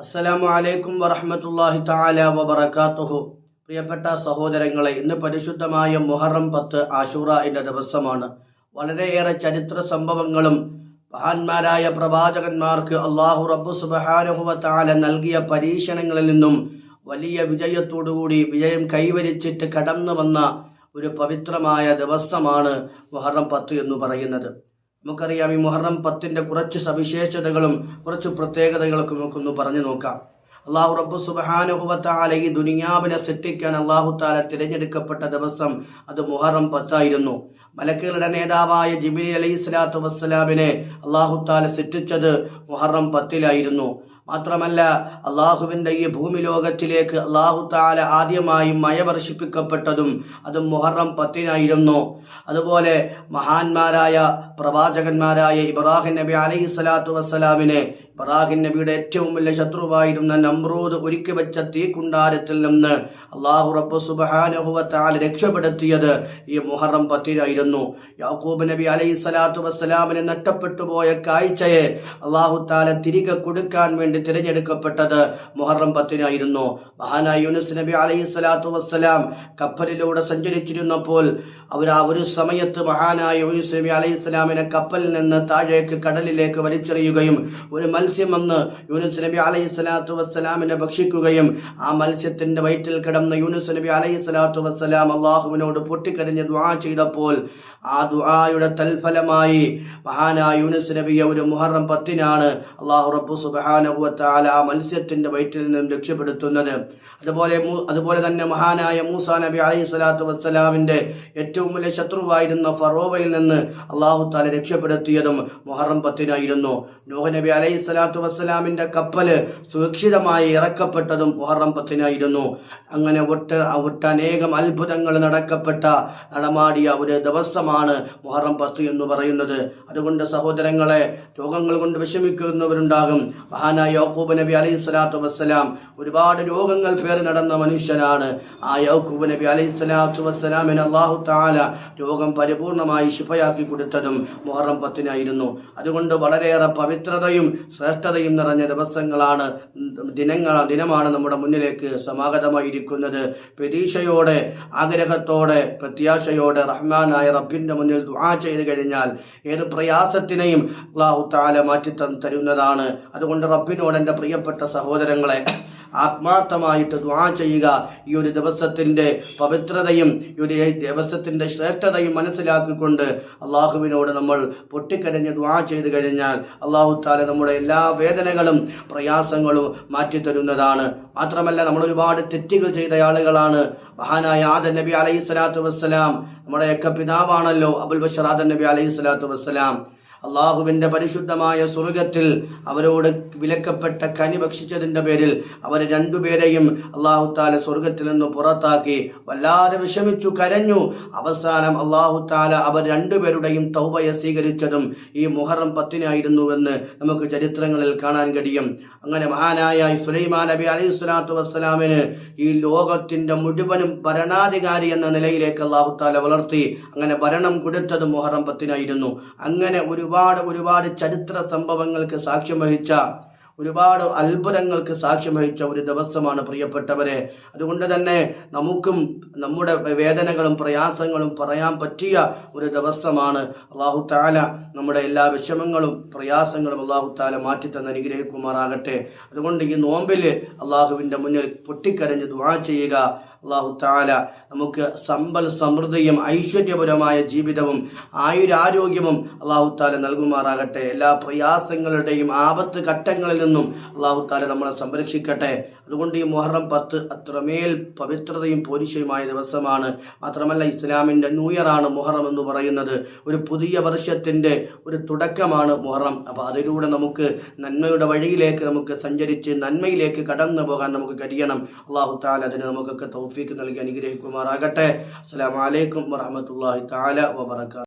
അസ്സലാമു അലൈക്കും വറഹ്മത്തുള്ളാഹി തആല വബറകാതുഹു പ്രിയപ്പെട്ട സഹോദരങ്ങളെ ഇന്ന് പരിശുദ്ധമായ മുഹറം പത്ത് ആഷൂറയുടെ ദിവസമാണ്. വളരെയേറെ ചരിത്ര സംഭവങ്ങളും മഹാന്മാരായ പ്രവാചകന്മാർക്ക് അള്ളാഹു റബ്ബു സുബ്ഹാനഹു വ തആല നൽകിയ പരീക്ഷണങ്ങളിൽ നിന്നും വലിയ വിജയത്തോടുകൂടി വിജയം കൈവരിച്ചിട്ട് കടന്നു വന്ന ഒരു പവിത്രമായ ദിവസമാണ് മുഹറം പത്ത് എന്ന് പറയുന്നത്. നമുക്കറിയാം ഈ മുഹറം പത്തിന്റെ കുറച്ച് സവിശേഷതകളും കുറച്ച് പ്രത്യേകതകളൊക്കെ നമുക്കൊന്ന് പറഞ്ഞു നോക്കാം. അള്ളാഹു റബ്ബു സുബാനുഹുവത്താല ഈ ദുനിയാവിനെ സൃഷ്ടിക്കാൻ അള്ളാഹു താല തിരഞ്ഞെടുക്കപ്പെട്ട ദിവസം അത് മുഹറം പത്തായിരുന്നു. മലക്കുകളുടെ നേതാവായ ജിബിലി അലൈഹി സ്വലാത്തു വസ്സലാമിനെ അള്ളാഹു താല സൃഷ്ടിച്ചത് മുഹറം പത്തിലായിരുന്നു. മാത്രമല്ല അള്ളാഹുവിന്റെ ഈ ഭൂമി ലോകത്തിലേക്ക് അള്ളാഹു താല ആദ്യമായി മഴ വർഷിപ്പിക്കപ്പെട്ടതും അത് മുഹറം പത്തിനായിരുന്നു. അതുപോലെ മഹാന്മാരായ പ്രവാചകന്മാരായ ഇബ്രാഹിം നബി അലൈഹി സ്വലാത്തു വസ്സലാമിനെ ഇബ്രാഹിം നബിയുടെ ഏറ്റവും വലിയ ശത്രുവായിരുന്ന നമ്രൂദ് ഒരുക്കി വെച്ച തീക്കുണ്ടാരത്തിൽ നിന്ന് അള്ളാഹു റബ്ബു സുബാനുഹുവത്താൽ രക്ഷപ്പെടുത്തിയത് ഈ മുഹറം പത്തിനായിരുന്നു യാക്കൂബ് നബി അലൈഹി സ്വലാത്തു വസ്സലാമിന് നഷ്ടപ്പെട്ടു പോയ കാഴ്ചയെ അള്ളാഹു താല തിരികെ കൊടുക്കാൻ വേണ്ടി തിരഞ്ഞെടുക്കപ്പെട്ടത് മുഹറം പത്തിനായിരുന്നു. മഹാനായ യൂനുസ് നബി അലൈഹി സ്വലാത്തു വസ്സലാം കപ്പലിലൂടെ സഞ്ചരിച്ചിരുന്നപ്പോൾ അവർ ആ ഒരു സമയത്ത് മഹാനായ യൂനുസ് നബി അലൈഹി സ്വലാമിനെ കപ്പലിൽ നിന്ന് താഴേക്ക് കടലിലേക്ക് വലിച്ചെറിയുകയും ഒരു മത്സ്യം വന്ന് യൂനുസ് നബി അലൈഹി സ്വലാത്തു വസ്സലാമിനെ ഭക്ഷിക്കുകയും ആ മത്സ്യത്തിന്റെ വയറ്റിൽ കിടന്ന യൂനുസ് നബി അലൈഹി സ്വലാത്തു വസ്സലാം അള്ളാഹുവിനോട് പൊട്ടിക്കരഞ്ഞ് ദ്വാ ചെയ്തപ്പോൾ ആ ദ്വായുടെ തൽഫലമായി മഹാനായ യൂനുസ് നബിയെ ഒരു മുഹറം പത്തിനാണ് അള്ളാഹു റബ്ബു സുബ്ഹാനഹു വതആല ആ മത്സ്യത്തിന്റെ വയറ്റിൽ നിന്നും രക്ഷപ്പെടുത്തുന്നത്. അതുപോലെ അതുപോലെ തന്നെ മഹാനായ മൂസ നബി അലൈഹി സ്വലാത്തു വസ്സലാമിന്റെ ഏറ്റവും വലിയ ശത്രുവായിരുന്ന ഫറോവയിൽ നിന്ന് അള്ളാഹു താല രക്ഷപ്പെടുത്തിയതും മുഹറം പത്തിനായിരുന്നു. നൂഹ് നബി അലൈഹി സ്വലാത്തു വസ്സലാമിന്റെ കപ്പൽ സുരക്ഷിതമായി ഇറക്കപ്പെട്ടതും മുഹറം പത്തിനായിരുന്നു. അങ്ങനെ ഒട്ട ഒട്ടനേകം അത്ഭുതങ്ങൾ നടക്കപ്പെട്ട നടമാടിയ ഒരു ദിവസമാണ് മുഹറം പത്ത് എന്ന് പറയുന്നത്. അതുകൊണ്ട് സഹോദരങ്ങളെ രോഗങ്ങൾ കൊണ്ട് വിഷമിക്കുന്നവരുണ്ടാകും. മഹാനായ യോക്കൂബ് നബി അലൈഹി സ്വലാത്തു വസ്സലാം ഒരുപാട് രോഗങ്ങൾ പേര് നടന്ന മനുഷ്യനാണ്. ആ യോക്കൂബ് നബി അലൈഹി സ്വലാത്തു വസ്സലാമിന് അള്ളാഹു താല രോഗം പരിപൂർണമായി ശിഫയാക്കി കൊടുത്തതും മുഹറം പത്തിനായിരുന്നു. അതുകൊണ്ട് വളരെയേറെ പവിത്രതയും ശ്രേഷ്ഠതയും നിറഞ്ഞ ദിവസങ്ങളാണ് ദിനങ്ങൾ ദിനമാണ് നമ്മുടെ മുന്നിലേക്ക് സമാഗതമായിരിക്കുന്നത്. പ്രതീക്ഷയോടെ ആഗ്രഹത്തോടെ പ്രത്യാശയോടെ റഹ്മാനായ റബ്ബിന്റെ മുന്നിൽ ദുആ ചെയ്ത് കഴിഞ്ഞാൽ ഏത് പ്രയാസത്തിനെയും അള്ളാഹു താല മാറ്റി തരുന്നതാണ്. അതുകൊണ്ട് റബ്ബിനോട് എന്റെ പ്രിയപ്പെട്ട സഹോദരങ്ങളെ ആത്മാർത്ഥമായിട്ട് ദുആ ചെയ്യുക. ഈ ഒരു ദിവസത്തിന്റെ പവിത്രതയും ഈ ഒരു ദിവസത്തിന്റെ ശ്രേഷ്ഠതയും മനസ്സിലാക്കിക്കൊണ്ട് അള്ളാഹുവിനോട് നമ്മൾ പൊട്ടിക്കരഞ്ഞ് ദ്വാ ചെയ്ത് കഴിഞ്ഞാൽ അള്ളാഹു താല നമ്മുടെ എല്ലാ വേദനകളും പ്രയാസങ്ങളും മാറ്റിത്തരുന്നതാണ് മാത്രമല്ല നമ്മൾ ഒരുപാട് തെറ്റുകൾ ചെയ്ത ആളുകളാണ്. മഹാനായ ആദൻ നബി അലൈഹി സ്വലാത്തു വസ്സലാം നമ്മുടെയൊക്കെ പിതാവാണല്ലോ അബുൽ ബഷർ ആദൻ നബി അലൈഹി സ്വലാത്തു വസ്സലാം. അള്ളാഹുവിന്റെ പരിശുദ്ധമായ സ്വർഗത്തിൽ അവരോട് വിലക്കപ്പെട്ട കനി ഭക്ഷിച്ചതിന്റെ പേരിൽ അവർ രണ്ടുപേരെയും അള്ളാഹു താല സ്വർഗത്തിൽ നിന്ന് പുറത്താക്കി വല്ലാതെ വിഷമിച്ചു കരഞ്ഞു. അവസാനം അള്ളാഹു താല അവർ രണ്ടുപേരുടെയും തൗബയെ സ്വീകരിച്ചതും ഈ മുഹറം പത്തിനായിരുന്നുവെന്ന് നമുക്ക് ചരിത്രങ്ങളിൽ കാണാൻ കഴിയും. അങ്ങനെ മഹാനായ സുലൈമാൻ നബി അലൈഹി സ്വലാത്തു വസ്സലാമിന് ഈ ലോകത്തിന്റെ മുഴുവനും ഭരണാധികാരി എന്ന നിലയിലേക്ക് അള്ളാഹു താല വളർത്തി അങ്ങനെ ഭരണം കൊടുത്തത് മുഹറം പത്തിനായിരുന്നു. അങ്ങനെ ഒരുപാട് ഒരുപാട് ചരിത്ര സംഭവങ്ങൾക്ക് സാക്ഷ്യം വഹിച്ച ഒരുപാട് അത്ഭുതങ്ങൾക്ക് സാക്ഷ്യം വഹിച്ച ഒരു ദിവസമാണ് പ്രിയപ്പെട്ടവരെ. അതുകൊണ്ട് തന്നെ നമുക്കും നമ്മുടെ വേദനകളും പ്രയാസങ്ങളും പറയാൻ പറ്റിയ ഒരു ദിവസമാണ്. അള്ളാഹു താല നമ്മുടെ എല്ലാ വിഷമങ്ങളും പ്രയാസങ്ങളും അള്ളാഹു താല മാറ്റിത്തന്ന് തന്നെ അനുഗ്രഹിക്കുമാറാകട്ടെ. അതുകൊണ്ട് ഈ നോമ്പിൽ അള്ളാഹുവിന്റെ മുന്നിൽ പൊട്ടിക്കരഞ്ഞ് ദുആ ചെയ്യുക. അള്ളാഹു താല നമുക്ക് സമ്പൽ സമൃദ്ധിയും ഐശ്വര്യപരമായ ജീവിതവും ആയുരാരോഗ്യവും അള്ളാഹു താല നൽകുമാറാകട്ടെ. എല്ലാ പ്രയാസങ്ങളുടെയും ആപത്ത് ഘട്ടങ്ങളിൽ നിന്നും അള്ളാഹു താല നമ്മളെ സംരക്ഷിക്കട്ടെ. അതുകൊണ്ട് ഈ മുഹറം പത്ത് അത്രമേൽ പവിത്രതയും പോരിശയുമായ ദിവസമാണ്. മാത്രമല്ല ഇസ്ലാമിന്റെ ന്യൂ ആണ് മുഹറം എന്ന് പറയുന്നത്. ഒരു പുതിയ വർഷത്തിന്റെ ഒരു തുടക്കമാണ് മുഹറം. അപ്പോൾ അതിലൂടെ നമുക്ക് നന്മയുടെ വഴിയിലേക്ക് നമുക്ക് സഞ്ചരിച്ച് നന്മയിലേക്ക് കടന്നു പോകാൻ നമുക്ക് കഴിയണം. അള്ളാഹു താല അതിന് നമുക്കൊക്കെ തൗഫീക്ക് നൽകി അനുഗ്രഹിക്കുമാറാകട്ടെ. അസ്സലാമു അലൈക്കും വറഹമത്തല്ലാഹി താല വബറകാതുഹു